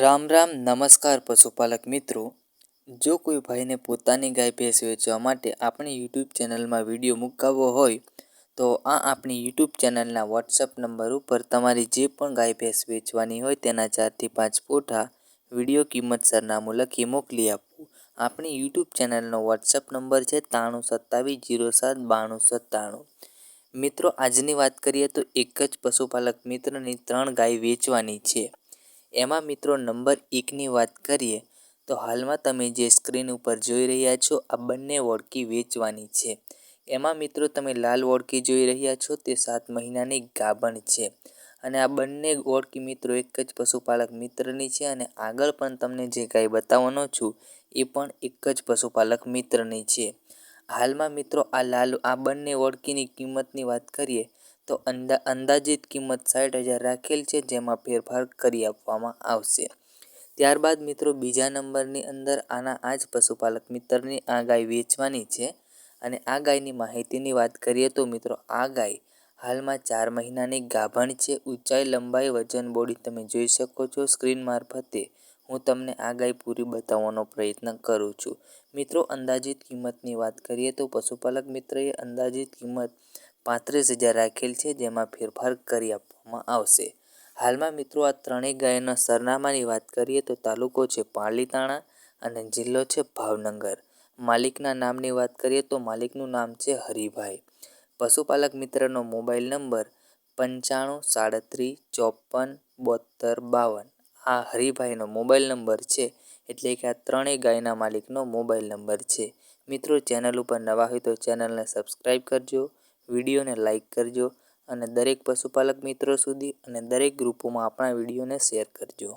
રામ રામ, નમસ્કાર પશુપાલક મિત્રો. જો કોઈ ભાઈને પોતાની ગાય ભેંસ વેચવા માટે આપણી યુટ્યુબ ચેનલમાં વીડિયો મુકાવવો હોય, તો આ આપણી યુટ્યુબ ચેનલના વોટ્સઅપ નંબર ઉપર તમારી જે પણ ગાય ભેંસ વેચવાની હોય તેના ચારથી પાંચ ફોટા, વીડિયો કિંમત સરનામું લખી મોકલી આપવું. આપણી યુટ્યુબ ચેનલનો વોટ્સઅપ નંબર છે ત્રાણું સત્તાવીસ જીરો સાત બાણું સત્તાણું. મિત્રો, આજની વાત કરીએ તો એક જ પશુપાલક મિત્રની ત્રણ ગાય વેચવાની છે. એમાં મિત્રો નંબર એકની વાત કરીએ, તો હાલમાં તમે જે સ્ક્રીન ઉપર જોઈ રહ્યા છો, આ બંને વોડકી વેચવાની છે. એમાં મિત્રો તમે લાલ વોડકી જોઈ રહ્યા છો, તે સાત મહિનાની ગાભણ છે. અને આ બંને વોડકી મિત્રો એક જ પશુપાલક મિત્રની છે અને આગળ પણ તમને જે ગાય બતાવવાનો છું, એ પણ એક જ પશુપાલક મિત્રની છે. હાલમાં મિત્રો આ લાલ, આ બંને વોડકીની કિંમતની વાત કરીએ તો અંદા, અંદાજિત કિંમત સાઠ હજાર રાખેલ છે, જેમાં ફેરફાર કરી આપવામાં આવશે. ત્યારબાદ મિત્રો, બીજા નંબરની અંદર આના આ જ પશુપાલક મિત્રની આ ગાય વેચવાની છે અને આ ગાયની માહિતીની વાત કરીએ તો મિત્રો, આ ગાય હાલમાં ચાર મહિનાની ગાભણ છે, ઊંચાઈ, લંબાઈ, વજન, બોડી તમે જોઈ શકો છો સ્ક્રીન મારફતે. હું તમને આ ગાય પૂરી બતાવવાનો પ્રયત્ન કરું છું. મિત્રો, અંદાજિત કિંમતની વાત કરીએ તો પશુપાલક મિત્રએ અંદાજિત કિંમત પાંત્રીસ હજાર રાખેલ છે, જેમાં ફેરફાર કરી આપવામાં આવશે. હાલમાં મિત્રો, આ ત્રણેય ગાયના સરનામાની વાત કરીએ તો તાલુકો છે પાલીતાણા અને જિલ્લો છે ભાવનગર. માલિકના નામની વાત કરીએ તો માલિકનું નામ છે હરિભાઈ. પશુપાલક મિત્રનો મોબાઈલ નંબર પંચાણું સાડત્રીસ ચોપન બોતેર બાવન. આ હરિભાઈનો મોબાઈલ નંબર છે, એટલે કે આ ત્રણેય ગાયના માલિકનો મોબાઈલ નંબર છે. મિત્રો, ચેનલ ઉપર નવા હોય તો ચેનલને સબસ્ક્રાઈબ કરજો. વિડીયોને લાઇક કરજો અને દરેક પશુપાલક મિત્રો સુધી અને દરેક ગ્રુપોમાં આપણા વિડીયોને શેર કરજો.